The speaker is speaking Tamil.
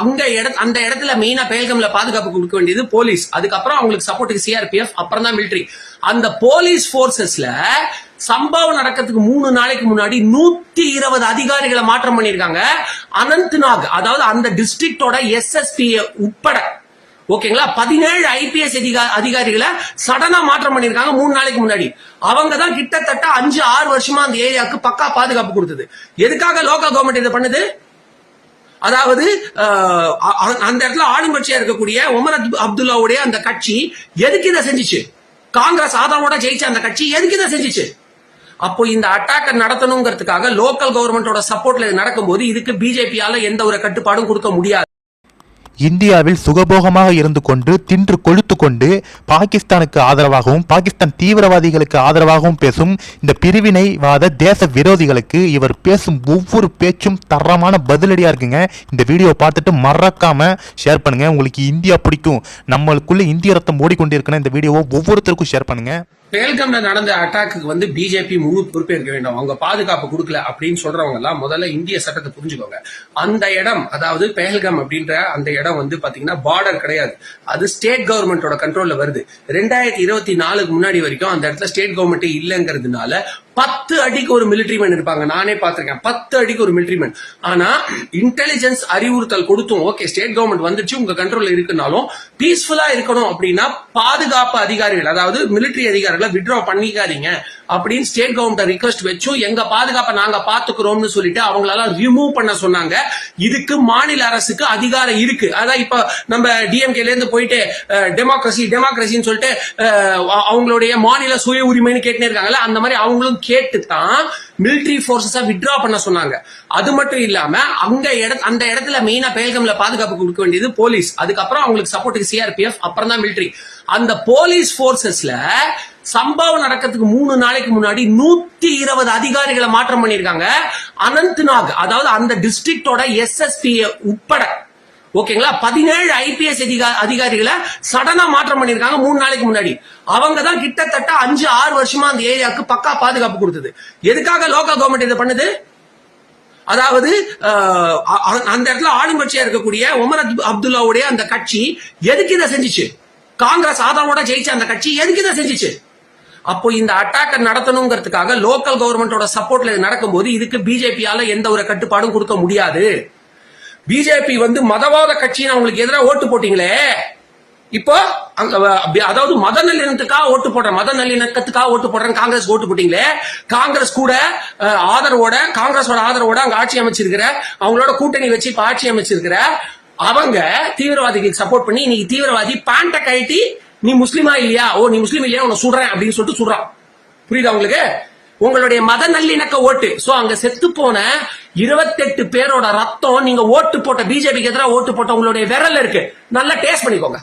அந்த இட அந்த இடத்துல மெயினா பேல்கம்ல பாதுகாப்பு கொடுக்க வேண்டியது போலீஸ். அதுக்கப்புறம் அவங்களுக்கு சப்போர்ட்டுக்கு சிஆர்பிஎஃப் அப்புறம் தான் மிலிட்ரி அந்த போலீஸ் போர்சஸ்ல சம்பவம் நடக்கிறதுக்கு மூணு நாளைக்கு முன்னாடி நூத்தி இருபது அதிகாரிகளை மாற்றம் பண்ணிருக்காங்க அனந்த்நாக் அதாவது அந்த டிஸ்ட்ரிக்டோட எஸ்எஸ்பி உட்பட. ஓகேங்களா பதினேழு ஐபிஎஸ் அதிகாரிகளை சடனா மாற்றம் பண்ணிருக்காங்க மூணு நாளைக்கு முன்னாடி. அவங்க தான் கிட்டத்தட்ட அஞ்சு ஆறு வருஷமா அந்த ஏரியாவுக்கு பக்கா பாதுகாப்பு கொடுத்தது. எதுக்காக லோக்கல் கவர்மெண்ட் இதை பண்ணுது? அதாவது அ- அந்த இடத்துல ஆளுங்கட்சியா இருக்கக்கூடிய உமர் அப்துல்லாவுடைய அந்த கட்சி எதுக்கு இதை செஞ்சுச்சு? காங்கிரஸ் ஆதரவோட ஜெயிச்ச அந்த கட்சி எதுக்கு இதை செஞ்சுச்சு? அப்போ இந்த அட்டாக்க நடத்தணுங்கிறதுக்காக லோக்கல் கவர்மெண்டோட சப்போர்ட்ல இது நடக்கும்போது இதுக்கு பிஜேபியால எந்த ஒரு கட்டுப்பாடும் கொடுக்க முடியாது. இந்தியாவில் சுகபோகமாக இருந்து கொண்டு தின்று கொழுத்து கொண்டு பாகிஸ்தானுக்கு ஆதரவாகவும் பாகிஸ்தான் தீவிரவாதிகளுக்கு ஆதரவாகவும் பேசும் இந்த பிரிவினைவாத தேச விரோதிகளுக்கு இவர் பேசும் ஒவ்வொரு பேச்சும் தரமான பதிலடியா இருக்குங்க. இந்த வீடியோ பார்த்துட்டு மறக்காம ஷேர் பண்ணுங்க. உங்களுக்கு இந்தியா பிடிக்கும். நம்மளுக்குள்ள இந்திய ரத்தம் ஓடிக்கொண்டிருக்கிற இந்த வீடியோவை ஒவ்வொருத்தருக்கும் ஷேர் பண்ணுங்க. பேல்கம்ல நடந்த அட்டாக்கு வந்து பிஜேபி முழு பொறுப்பேற்க வேண்டும். அவங்க பாதுகாப்பு கொடுக்கல அப்படின்னு சொல்றவங்க எல்லாம் முதல்ல இந்திய சட்டத்தை புரிஞ்சுக்கோங்க. அந்த இடம் அதாவது பேல்கம் அப்படின்ற அந்த இடம் வந்து பாத்தீங்கன்னா பார்டர் கிடையாது. அது ஸ்டேட் கவர்மெண்டோட கண்ட்ரோல்ல வருது. ரெண்டாயிரத்தி இருபத்தி நாலுக்கு முன்னாடி வரைக்கும் அந்த இடத்துல ஸ்டேட் கவர்மெண்ட் இல்லைங்கிறதுனால பத்து அடிக்கு ஒரு மிலிட்டரி மேன் இருப்பாங்க. நானே பார்த்திருக்கேன். பத்து அடிக்கு ஒரு மிலிட்ரி மேன் ஆனா இன்டெலிஜென்ஸ் அறிவுறுத்தல் கொடுத்தும் ஓகே ஸ்டேட் கவர்மெண்ட் வந்துச்சு உங்க கண்ட்ரோல்ல இருக்குனாலும் பீஸ்ஃபுல்லா இருக்கணும் அப்படின்னா பாதுகாப்பு அதிகாரிகள் அதாவது மிலிட்டரி அதிகாரிகள் விட்ரா பண்ணிக்காதீங்க. அப்படின்னு ஸ்டேட் கவர்மெண்ட் ரிக்வஸ்ட் வச்சும் எங்க பாதுகாப்பை நாங்க பாத்துக்கிறோம்னு சொல்லிட்டு அவங்களெல்லாம் ரிமூவ் பண்ண சொன்னாங்க. இதுக்கு மாநில அரசுக்கு அதிகாரம் இருக்கு. அதான் இப்ப நம்ம டிஎம்கேல இருந்து போயிட்டு டெமோக்ரஸி டெமோக்ரஸின்னு சொல்லிட்டு அவங்களுடைய மாநில சுய உரிமைன்னு கேட்டுனே இருக்காங்கல்ல அந்த மாதிரி அவங்களும் கேட்டு தான் மிலிட்டரி போர்சஸ வித்ரா பண்ண சொன்னாங்க. அது மட்டும் இல்லாம அங்க இட அந்த இடத்துல மெயினா பேல்கம்ல பாதுகாப்பு கொடுக்க வேண்டியது போலீஸ். அதுக்கப்புறம் அவங்களுக்கு சப்போர்ட்டுக்கு சிஆர்பிஎஃப் அப்புறம் தான் மிலிட்டரி அந்த போலீஸ் போர்சஸ்ல சம்பவம் நடக்கிறதுக்கு மூணு நாளைக்கு நாளைக்கு முன்னாடி நூத்தி இருபது அதிகாரிகளை மாற்றம் பண்ணிருக்காங்க அனந்த்நாக் அதாவது அந்த டிஸ்ட்ரிக்டோட எஸ்எஸ்பி உட்பட ஓகேங்களா? பதினேழு ஐபிஎஸ் அதிகாரிகளை சடனா மாற்றம் பண்ணிருக்காங்க மூணு நாளைக்கு முன்னாடி. அவங்க தான் கிட்டத்தட்ட அஞ்சு ஆறு வருஷமா அந்த ஏரியாவுக்கு பக்கா பாதுகாப்பு கொடுத்தது. எதுக்காக லோக்கல் கவர்மெண்ட் இதை பண்ணுது? அதாவது அந்த இடத்துல ஆளுங்கட்சியா இருக்கக்கூடிய உமர் அப்துல்லாவுடைய அந்த கட்சி எதுக்கு இதை செஞ்சிச்சு? காங்கிரஸ் ஆதரவோட ஜெயிச்ச அந்த கட்சி எதுக்கு இதை செஞ்சிச்சு? அப்போ இந்த அட்டாக்கை நடத்தணுங்கிறதுக்காக லோக்கல் கவர்மெண்டோட சப்போர்ட்ல இது நடக்கும்போது இதுக்கு பிஜேபியால எந்த ஒரு கட்டுப்பாடும் கொடுக்க முடியாது. பிஜேபி வந்து மதவாத கட்சின்னு அவங்களுக்கு எதிராக ஓட்டு போட்டீங்களே. இப்போ அங்க அதாவது மத நல்லிணத்துக்காக ஓட்டு போடுறேன் மத நல்லிணக்கத்துக்காக ஓட்டு போடுறேன் காங்கிரஸ் ஓட்டு போட்டீங்களே. காங்கிரஸ் கூட ஆதரவோட காங்கிரஸோட ஆதரவோட அங்க ஆட்சி அமைச்சிருக்கிற அவங்களோட கூட்டணி வச்சு இப்ப ஆட்சி அமைச்சிருக்கிற அவங்க தீவிரவாதிகளுக்கு சப்போர்ட் பண்ணி இன்னைக்கு தீவிரவாதி பேண்ட கழட்டி நீ முஸ்லீமா இல்லையா? ஓ நீ முஸ்லீம் இல்லையா? உன்னை சுடுறேன் அப்படின்னு சொல்லிட்டு சுடுறான் புரியுதா உங்களுக்கு? உங்களுடைய மத நல்லிணக்க ஓட்டு. சோ அங்க செத்து போன இருபத்தெட்டு பேரோட ரத்தம் நீங்க ஓட்டு போட்ட பிஜேபிக்கு எதிராக ஓட்டு போட்ட உங்களுடைய விரல் இருக்கு. நல்லா டேஸ்ட் பண்ணிக்கோங்க.